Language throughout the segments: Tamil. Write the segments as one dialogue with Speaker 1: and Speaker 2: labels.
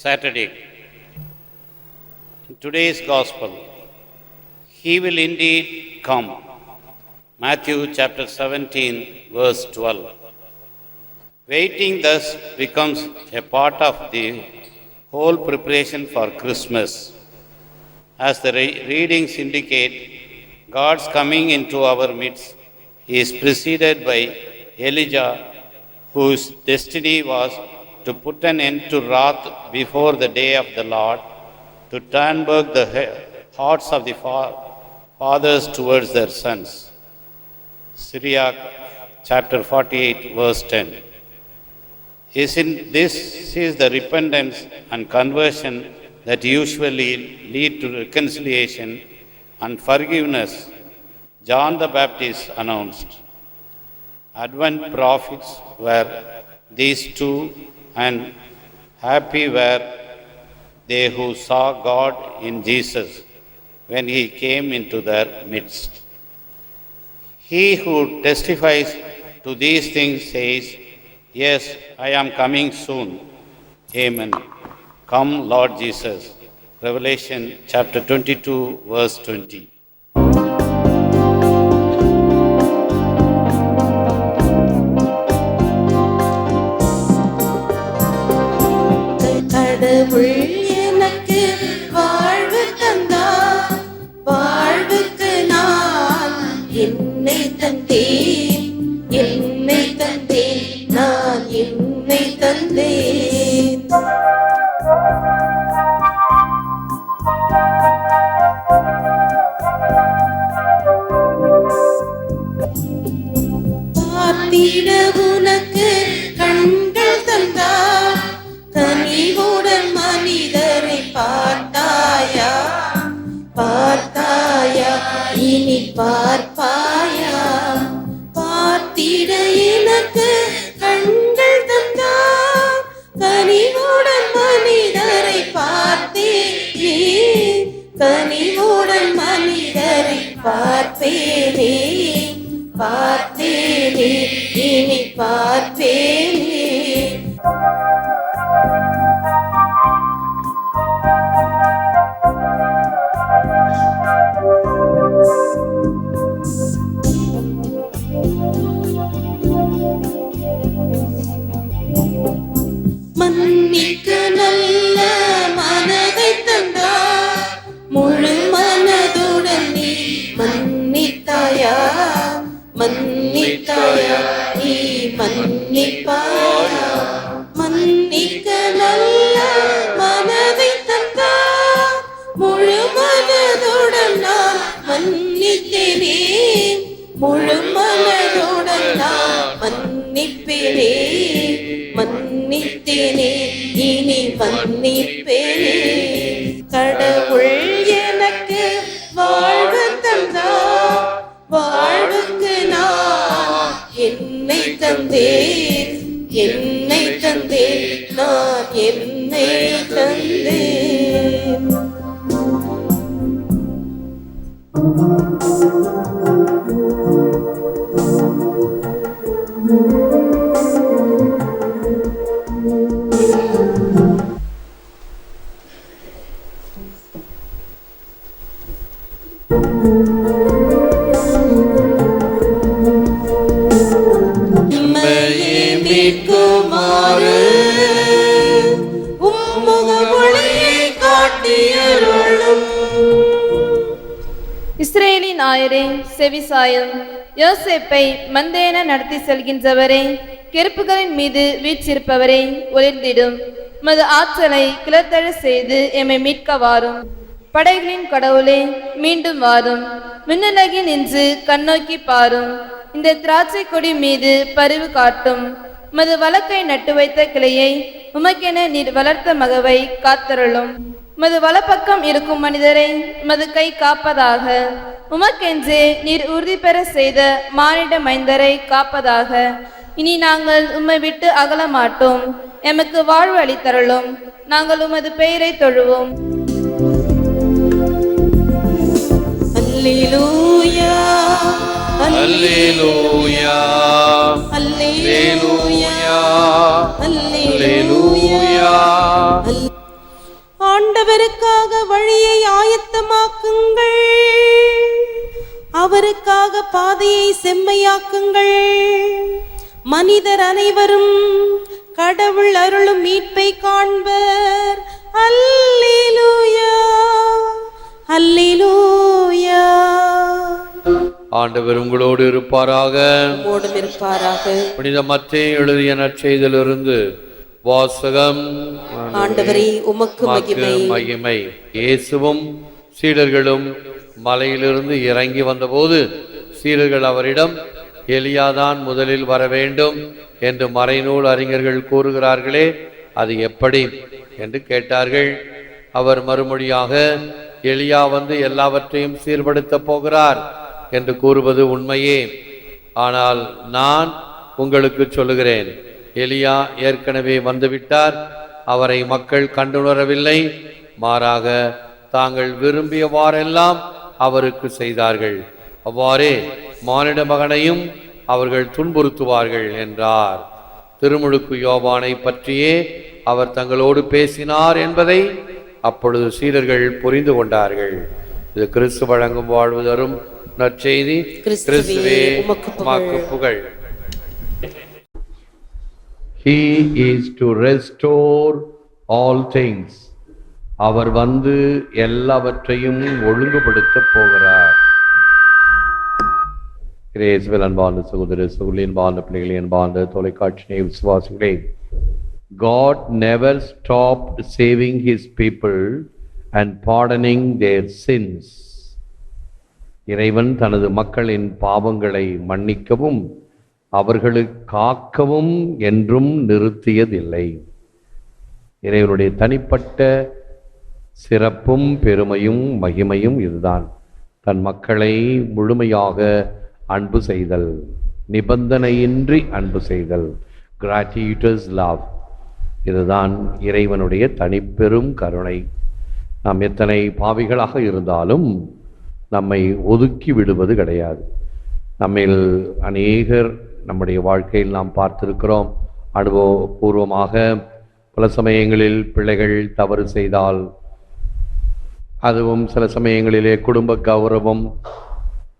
Speaker 1: Saturday. In today's Gospel, He will indeed come. Matthew chapter 17, verse 12. Waiting thus becomes a part of the whole preparation for Christmas. As the re- readings indicate, God's coming into our midst is preceded by Elijah, whose destiny was to put an end to wrath before the day of the Lord, to turn back the hearts of the fathers towards their sons. Syriac chapter 48, verse 10. Isn't this is the repentance and conversion that usually lead to reconciliation and forgiveness John the Baptist announced. Advent prophets were these two, and happy were they who saw God in Jesus when he came into their midst. He who testifies to these things says, Yes, I am coming soon. Amen. Come, Lord Jesus. Revelation chapter 22, verse 20.
Speaker 2: இனி இனி
Speaker 3: யோசேப்பை மந்தேன நடத்தி செல்கின்றவரே கெருப்புகளின் மீது வீச்சிருப்பவரே ஒளிர்ந்திடும். மது ஆற்றலை கிளத்தழ செய்து எம்மை மீட்க வாரும். படைகளின் கடவுளே மீண்டும் வாரும். மின்னலகி நின்று கண்ணோக்கி பாரும். இந்த திராட்சை கொடி மீது பரிவு காட்டும். மது வழக்கை நட்டு வைத்த கிளையை உமக்கென நீர் வளர்த்த மகவை காத்தருளும். மது வலப்பக்கம் இருக்கும் மனிதரை மது கை காப்பதாக. உமக்கென்றே நீர் உறுதி பெற செய்த மானிட மைந்தரை காப்பதாக. இனி நாங்கள் உம்மை விட்டு அகல மாட்டோம் எமக்கு வாழ்வு அளித்தருளும். நாங்கள் உமது பெயரை தொழுவோம்.
Speaker 2: அல்லேலூயா. அல்லேலூயா. ஆண்டவருக்காக வழியை ஆயத்தமாக்குங்கள். அவருக்காக பாதையை செம்மையாக்குங்கள். மனிதர் அனைவரும் கடவுள் அருளும் மீட்பை காண்பர். அல்லேலூயா அல்லேலூயா.
Speaker 4: ஆண்டவர் உங்களோடு இருப்பாராக.
Speaker 2: மோடும் இருப்பாராக.
Speaker 4: புனித மத்தேயு எழுதிய நற்செய்திலிருந்து வாசகம்.
Speaker 2: ஆண்டவரே உமக்கு மகிமை.
Speaker 4: மகிமை. இயேசுவும் சீடர்களும் மலையிலிருந்து இறங்கி வந்தபோது சீடர்கள் அவரிடம் எலியாதான் முதலில் வர வேண்டும் என்று மறைநூல் அறிஞர்கள் கூறுகிறார்களே அது எப்படி? என்று கேட்டார்கள். அவர் மறுமொழியாக எலியா வந்து எல்லாவற்றையும் சீர்படுத்தப் போகிறார் என்று கூறுவது உண்மையே. ஆனால் நான் உங்களுக்கு சொல்லுகிறேன் எலியா ஏற்கனவே வந்துவிட்டார். அவரை மக்கள் கண்டுணரவில்லை. மாறாக தாங்கள் விரும்பியவாறெல்லாம் அவருக்கு செய்தார்கள். அவ்வாறே மானிட மகனையும் அவர்கள் துன்புறுத்துவார்கள் என்றார். திருமுழுக்கு யோவானை பற்றியே அவர் தங்களோடு பேசினார் என்பதை அப்பொழுது சீடர்கள் புரிந்து கொண்டார்கள். இது கிறிஸ்து வழங்கும் வாழ்வு தரும் நற்செய்தி.
Speaker 2: கிறிஸ்துவே, புகழ்.
Speaker 4: He is to restore all things அவர் வந்து எல்லாவற்றையும் ஒழுங்குபடுத்த போகிறார். கிரேசுவல் அன்பார்ந்த சகோதர சகோதரி அன்பார்ந்த பிள்ளைகளே அன்பார்ந்த தொலைக்காட்சி நேய விசுவாசிகளே never stop saving his people and pardoning their sins இறைவன் தனது மக்களின் பாவங்களை மன்னிக்கவும் அவர்களுக்கு காக்கவும் என்றும் நிறுத்தியதில்லை. இறைவனுடைய தனிப்பட்ட சிறப்பும் பெருமையும் மகிமையும் இதுதான். தன் மக்களை முழுமையாக அன்பு செய்தல் நிபந்தனையின்றி அன்பு செய்தல் கிராட்டியூட்டஸ் லவ் இதுதான் இறைவனுடைய தனிப்பெரும் கருணை. நாம் எத்தனை பாவிகளாக இருந்தாலும் நம்மை ஒதுக்கி விடுவது கிடையாது. நம்மில் அநேகர் நம்முடைய வாழ்க்கையில் நாம் பார்த்திருக்கிறோம். அனுபவபூர்வமாக பல சமயங்களில் பிள்ளைகள் தவறு செய்தால் அதுவும் சில சமயங்களிலே குடும்ப கௌரவம்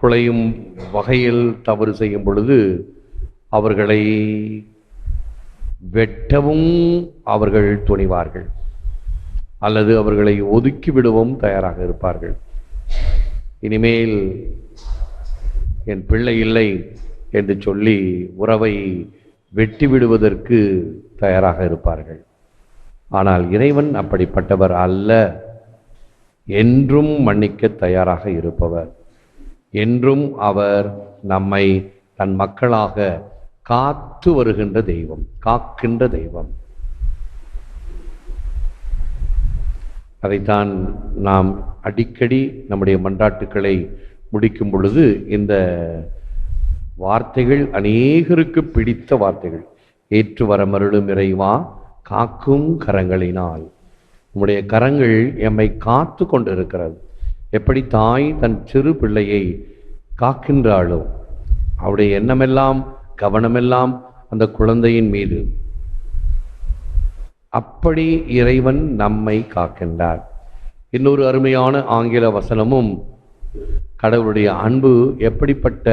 Speaker 4: குலையும் வகையில் தவறு செய்யும் பொழுது அவர்களை வெட்டவும் அவர்கள் துணிவார்கள். அல்லது அவர்களை ஒதுக்கி விடவும் தயாராக இருப்பார்கள். இனிமேல் என் பிள்ளை இல்லை. என்று சொல்லி உறவை வெட்டி விடுவதற்கு தயாராக இருப்பார்கள். ஆனால் இறைவன் அப்படிப்பட்டவர் அல்ல. என்றும் மன்னிக்க தயாராக இருப்பவர். என்றும் அவர் நம்மை தன் மக்களாக காத்து வருகின்ற தெய்வம் காக்கின்ற தெய்வம். அதைத்தான் நாம் அடிக்கடி நம்முடைய மன்றாட்டுக்களை முடிக்கும் பொழுது இந்த வார்த்தைகள் அநேகருக்கு பிடித்த வார்த்தைகள். ஏற்று வரமருளும் இறைவா காக்கும் கரங்களினால். உம்முடைய கரங்கள் எம்மை காத்து கொண்டிருக்கிறது. எப்படி தாய் தன் சிறு பிள்ளையை காக்கின்றாளோ அவருடைய எண்ணமெல்லாம் கவனமெல்லாம் அந்த குழந்தையின் மீது. அப்படி இறைவன் நம்மை காக்கின்றார். இன்னொரு அருமையான ஆங்கில வசனமும் கடவுளுடைய அன்பு எப்படிப்பட்ட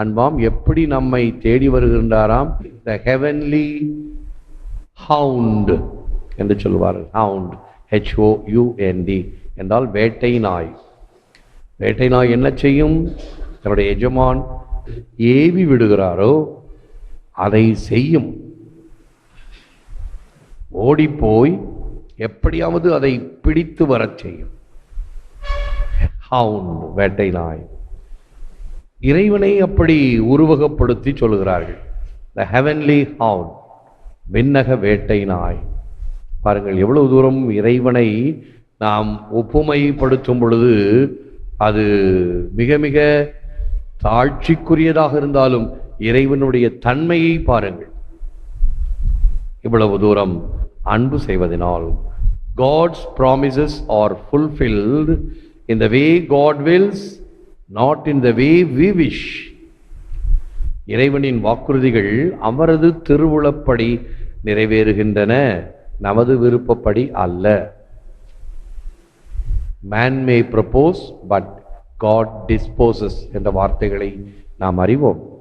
Speaker 4: அன்பாம் எப்படி நம்மை தேடி வருகின்றாராம்? த ஹெவன்லி ஹவுண்டு என்று சொல்வார்கள். ஹவுண்ட் ஹெச்ஓ யுஎன்டி என்றால் வேட்டை நாய். வேட்டை நாய் என்ன செய்யும்? தன்னுடைய எஜமான் ஏவி விடுகிறாரோ அதை செய்யும். ஓடிப்போய் எப்படியாவது அதை பிடித்து வரச் செய்யும். ஹவுண்ட் வேட்டை நாய். இறைவனை அப்படி உருவகப்படுத்தி சொல்கிறார்கள் த ஹெவன்லி ஹவுன் விண்ணக வேட்டை நாய் பாருங்கள் எவ்வளவு தூரம் இறைவனை நாம் ஒப்புமைப்படுத்தும் பொழுது அது மிக மிக தாழ்ச்சிக்குரியதாக இருந்தாலும் இறைவனுடைய தன்மையை பாருங்கள். இவ்வளவு தூரம் அன்பு செய்வதனால் காட்ஸ் ப்ராமிசஸ் ஆர் ஃபுல்ஃபில்டு இந்த way God wills not in the way we wish இறைவனின் வாக்குறுதிகள் அவரது திருவுளப்படி நிறைவேறுகின்றன. நமது விருப்பப்படி அல்ல. Man may propose but God disposes என்ற வார்த்தைகளை நாம் அறிவோம்.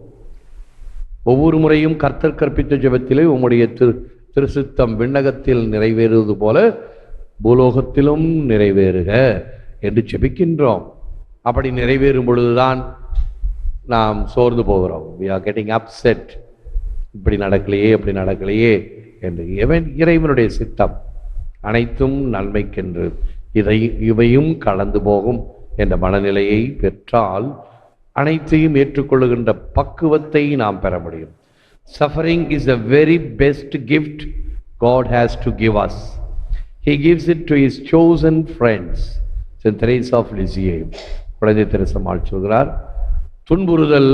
Speaker 4: ஒவ்வொரு முறையும் கர்த்தர் கற்பித்த ஜெபத்திலே உம்முடைய திரு திருசித்தம் விண்ணகத்தில் நிறைவேறுவது போல பூலோகத்திலும் நிறைவேறுக என்று ஜெபிக்கின்றோம். அப்படி நிறைவேறும் பொழுதுதான் நாம் சோர்ந்து போகிறோம். வி ஆர் கெட்டிங் அப்செட் இப்படி நடக்கலையே இப்படி நடக்கலையே என்று. இவன் இறைவனுடைய சித்தம் அனைத்தும் நன்மைக்கென்று. இதை இவையும் கலந்து போகும் என்ற மனநிலையை பெற்றால் அனைத்தையும் ஏற்றுக்கொள்ளுகின்ற பக்குவத்தை நாம் பெற முடியும். Suffering is a very best gift God has to give us he gives it to his chosen friends Saint Teresa of குழந்தை தெரசம்மாள் சொல்கிறார் துன்புறுதல்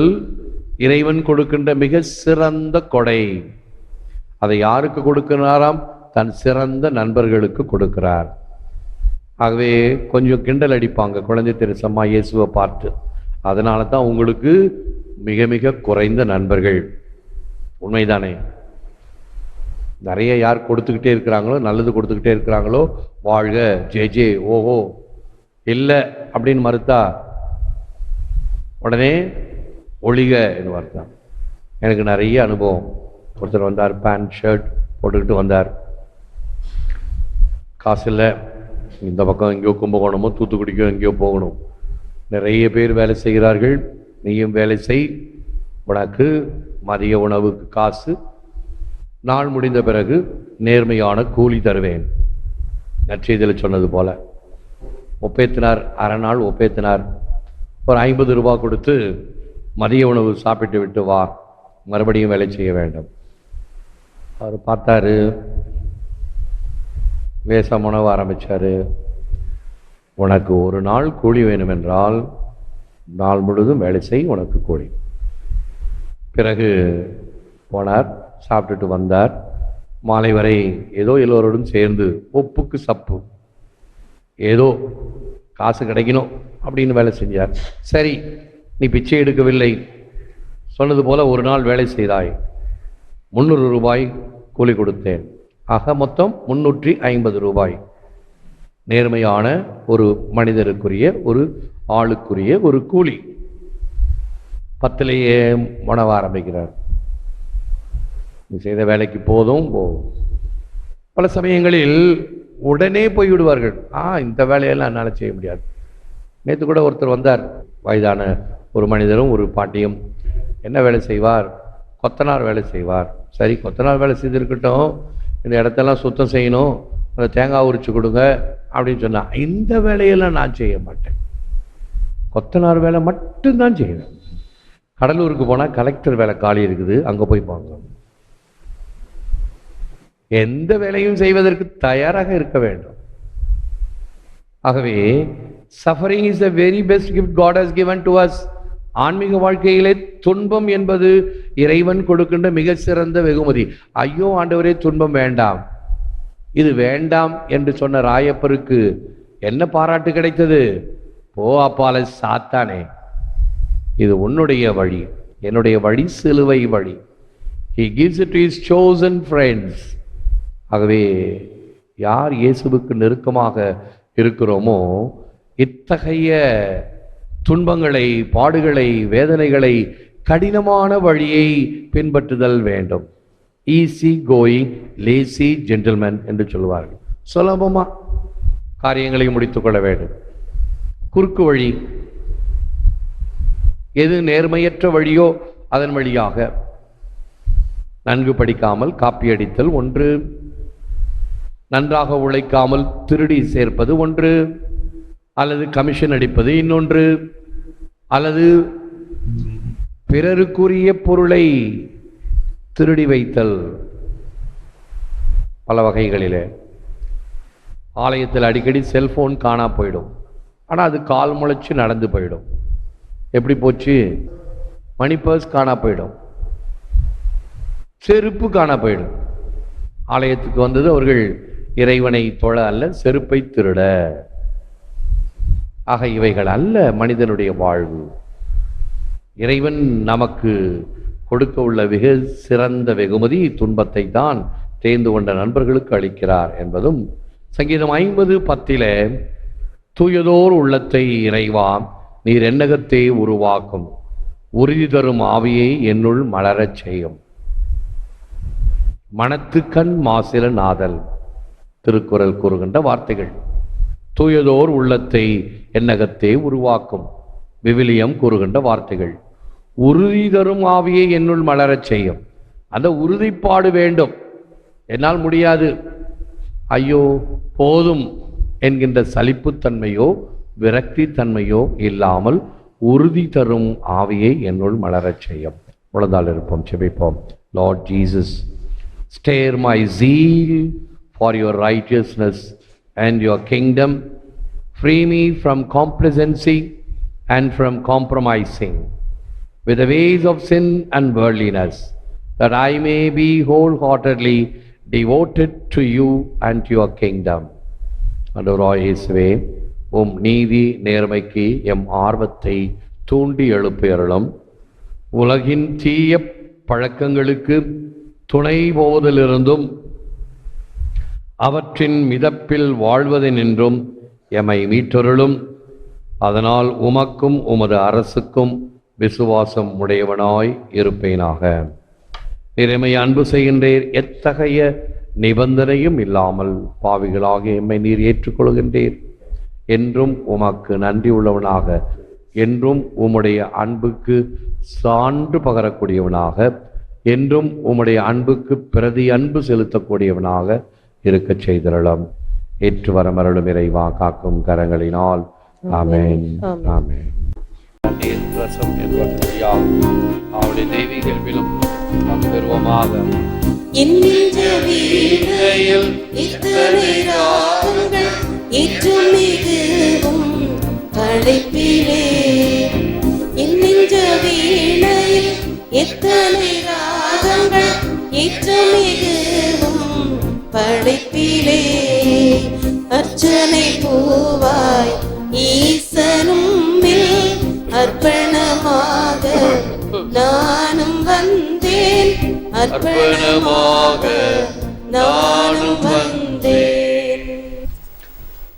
Speaker 4: இறைவன் கொடுக்கின்ற மிக சிறந்த கொடை. அதை யாருக்கு கொடுக்கிறாராம்? தன் சிறந்த நண்பர்களுக்கு கொடுக்கிறார். ஆகவே கொஞ்சம் கிண்டல் அடிப்பாங்க குழந்தை தெரசம்மா இயேசுவை பார்த்து. அதனால தான் உங்களுக்கு மிக மிக குறைந்த நண்பர்கள். உண்மைதானே? நிறைய யார் கொடுத்துக்கிட்டே இருக்கிறாங்களோ நல்லது கொடுத்துக்கிட்டே இருக்கிறாங்களோ வாழ்க ஜே ஜே ஓஹோ. இல்லை அப்படின்னு மறுத்தா உடனே ஒழிக என்று அர்த்தம் எனக்கு நிறைய அனுபவம். ஒருத்தர் வந்தார் பேண்ட் ஷர்ட் போட்டுக்கிட்டு வந்தார். காசு இல்லை. இந்த பக்கம் எங்கேயோ கும்பகோணமோ தூத்துக்குடிக்கோ எங்கேயோ போகணும். நிறைய பேர் வேலை செய்கிறார்கள். நீயும் வேலை செய். உனக்கு மதிய உணவுக்கு காசு. நாள் முடிந்த பிறகு நேர்மையான கூலி தருவேன். நற்செய்தியில் சொன்னது போல. ஒப்பேத்தினார் அரை நாள் ஒப்பேத்தினார். ஒரு ஐம்பது ரூபா கொடுத்து மதிய உணவு சாப்பிட்டு விட்டு வா. மறுபடியும் வேலை செய்ய வேண்டும். அவர் பார்த்தாரு. வேஷம் உணவு ஆரம்பிச்சாரு. உனக்கு ஒரு நாள் கூலி வேணுமென்றால் நாள் முழுதும் வேலை செய் உனக்கு கூலி. பிறகு போனார் சாப்பிட்டுட்டு வந்தார். மாலை வரை ஏதோ எல்லோரோடும் சேர்ந்து ஒப்புக்கு சப்பு. ஏதோ காசு கிடைக்கணும் அப்படின்னு வேலை செஞ்சார். சரி நீ பிச்சை எடுக்கவில்லை. சொன்னது போல ஒரு நாள் வேலை செய்தாய். முந்நூறு ரூபாய் கூலி கொடுத்தேன். ஆக மொத்தம் முன்னூற்றி ஐம்பது ரூபாய். நேர்மையான ஒரு மனிதருக்குரிய ஒரு ஆளுக்குரிய ஒரு கூலி. பத்திலேயே உணவ ஆரம்பிக்கிறார். நீ செய்த வேலைக்கு போதும் போ. பல சமயங்களில் உடனே போய்விடுவார்கள் ஆ இந்த வேலையெல்லாம் என்னால் செய்ய முடியாது. நேற்று கூட ஒருத்தர் வந்தார். வயதான ஒரு மனிதரும் ஒரு பாட்டியும். என்ன வேலை செய்வார்? கொத்தனார் வேலை செய்வார். சரி கொத்தனார் வேலை செய்திருக்கட்டும். இந்த இடத்தெல்லாம் சுத்தம் செய்யணும். அந்த தேங்காய் உரிச்சு கொடுங்க அப்படின்னு சொன்னால் இந்த வேலையெல்லாம் நான் செய்ய மாட்டேன். கொத்தனார் வேலை மட்டும்தான் செய்வேன். கடலூருக்கு போனால் கலெக்டர் வேலை காலி இருக்குது. அங்கே போய் பார்க்கணும். எந்த வேலையும் செய்வதற்கு தயாராக இருக்க வேண்டும். ஆகவே suffering is the very best gift God has given to us ஆன்மீக வாழ்க்கையிலே துன்பம் என்பது இறைவன் கொடுக்கின்ற மிக சிறந்த வெகுமதி. ஐயோ ஆண்டவரே துன்பம் வேண்டாம். இது வேண்டாம் என்று சொன்ன ராயப்பருக்கு என்ன பாராட்டு கிடைத்தது? போ அப்பால சாத்தானே. இது உன்னுடைய வழி. என்னுடைய வழி சிலுவை வழி. He gives it is his chosen friends ஆகவே யார் இயேசுவுக்கு நெருக்கமாக இருக்கிறோமோ இத்தகைய துன்பங்களை பாடுகளை வேதனைகளை கடினமான வழியை பின்பற்றுதல் வேண்டும். ஈஸி கோயிங் லேசி ஜென்டில்மேன் என்று சொல்லுவார்கள். சுலபமாக காரியங்களை முடித்துக்கொள்ள வேண்டும். குறுக்கு வழி. எது நேர்மையற்ற வழியோ அதன் வழியாக நன்கு படிக்காமல் காப்பி அடித்தல் ஒன்று. நன்றாக உழைக்காமல் திருடி சேர்ப்பது ஒன்று அல்லது கமிஷன் அடிப்பது இன்னொன்று அல்லது பிறருக்குரிய பொருளை திருடி வைத்தல். பல வகைகளிலே. ஆலயத்தில் அடிக்கடி செல்போன் காணா போயிடும். ஆனால் அது கால் முளைச்சு நடந்து போயிடும். எப்படி போச்சு? மணி பர்ஸ் காணா போயிடும். செருப்பு காணா போயிடும். ஆலயத்துக்கு வந்தது அவர்கள் இறைவனை தொழ அல்ல செருப்பை திருட. ஆக இவைகள் அல்ல மனிதனுடைய வாழ்வு. இறைவன் நமக்கு கொடுக்க உள்ள மிக சிறந்த வெகுமதி துன்பத்தை தான் தேர்ந்து கொண்ட நண்பர்களுக்கு அளிக்கிறார் என்பதும் சங்கீதம் ஐம்பது பத்தில தூயதோர் உள்ளத்தை இறைவா நீர் எண்ணகத்தை உருவாக்கும். உறுதி தரும் ஆவியை என்னுள் மலரச் செய்யும். மனத்துக்கண் மாசில நாதல் திருக்குறள் கூறுகின்ற வார்த்தைகள். தூயதோர் உள்ளத்தை என்னகத்தே உருவாக்கும் விவிலியம் கூறுகின்ற வார்த்தைகள். உறுதி தரும் ஆவியை என்னுள் மலரச் செய்யும். அந்த உறுதிப்பாடு வேண்டும். என்னால் முடியாது. ஐயோ போதும் என்கின்ற சலிப்புத்தன்மையோ விரக்தி தன்மையோ இல்லாமல் உறுதி தரும் ஆவியை என்னுள் மலரச் செய்யும். உழந்தால் இருப்போம் செபிப்போம். Lord Jesus stir my zeal for your righteousness and your kingdom free me from complacency and from compromising with the ways of sin and worldliness, that I may be wholeheartedly devoted to you and to your kingdom. அன்றுராய் இயேசுவே உம் நீதி நேர்மைக்கு எம் ஆர்வத்தை தூண்டி எழுப்பியருளும் உலகின் தீய பழக்கங்களுக்கு துணை போவதிலிருந்தும் அவற்றின் மிதப்பில் வாழ்வதெனின்றும் எமை மீட்டொருளும். அதனால் உமக்கும் உமது அரசுக்கும் விசுவாசம் உடையவனாய் இருப்பேனாக. நிறைமை அன்பு செய்கின்றீர் எத்தகைய நிபந்தனையும் இல்லாமல் பாவிகளாக எம்மை நீர் ஏற்றுக்கொள்கின்றீர். என்றும் உமக்கு நன்றி உள்ளவனாக என்றும் உம்முடைய அன்புக்கு சான்று பகரக்கூடியவனாக என்றும் உம்முடைய அன்புக்கு பிரதி அன்பு செலுத்தக்கூடியவனாக இருக்கச் செய்திரலாம் ஏற்று வரமருளும் இறைவா காக்கும் கரங்களினால். ஆமென். ஆமென். அவளுடைய தெய்வீக பங்கு பெறுவோமாக.
Speaker 2: மிகவும் நெஞ்ச வீணையில் எத்தனை ராகங்கள் ஏற்றும் மிகவும் படைப்பிலே அர்ச்சனை பூவாய் ஈசனும் அர்ப்பணமாக நானும் வந்தேன். அர்ப்பணமாக நானும் வந்தேன்.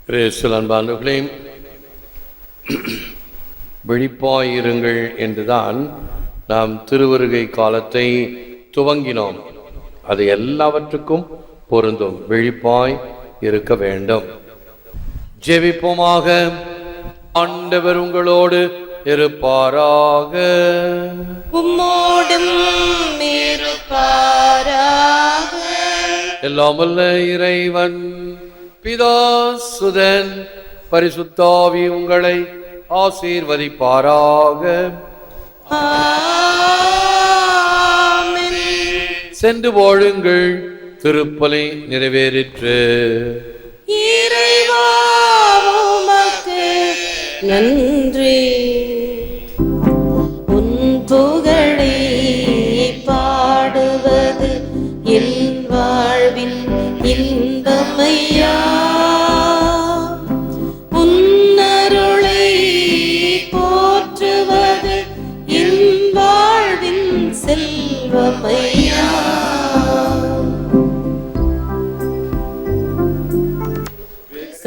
Speaker 4: கிறிஸ்துவ அன்பானவர்களே விழிப்பாயிருங்கள் என்றுதான் நாம் திருவருகை காலத்தை துவங்கினோம். அது எல்லாவற்றுக்கும் பொருந்தும் விழிப்பாய் இருக்க வேண்டும். ஜெபிப்போமாக. ஆண்டவர் உங்களோடு இருப்பாராக.
Speaker 2: உம்மோடும் இருப்பாராக.
Speaker 4: எல்லாம் வல்ல இறைவன் பிதா சுதன் பரிசுத்தாவி உங்களை ஆசீர்வதிப்பாராக. சென்று வாழுங்கள். திருப்பலி நிறைவேறிற்று.
Speaker 2: நன்றி. உன் புகழை பாடுவது என் வாழ்வின் இன்பமையா? உன் போற்றுவது என் வாழ்வின் செல்வமையா?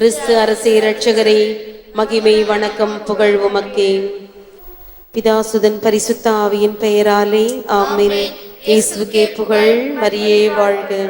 Speaker 2: கிறிஸ்து அரசே இரட்சகரே மகிமை வணக்கம் புகழ் உமக்கே. பிதாசுதன் பரிசுத்த ஆவியின் பெயராலே ஆமின். இயேசுக்கே புகழ் மரியே வாழ்க.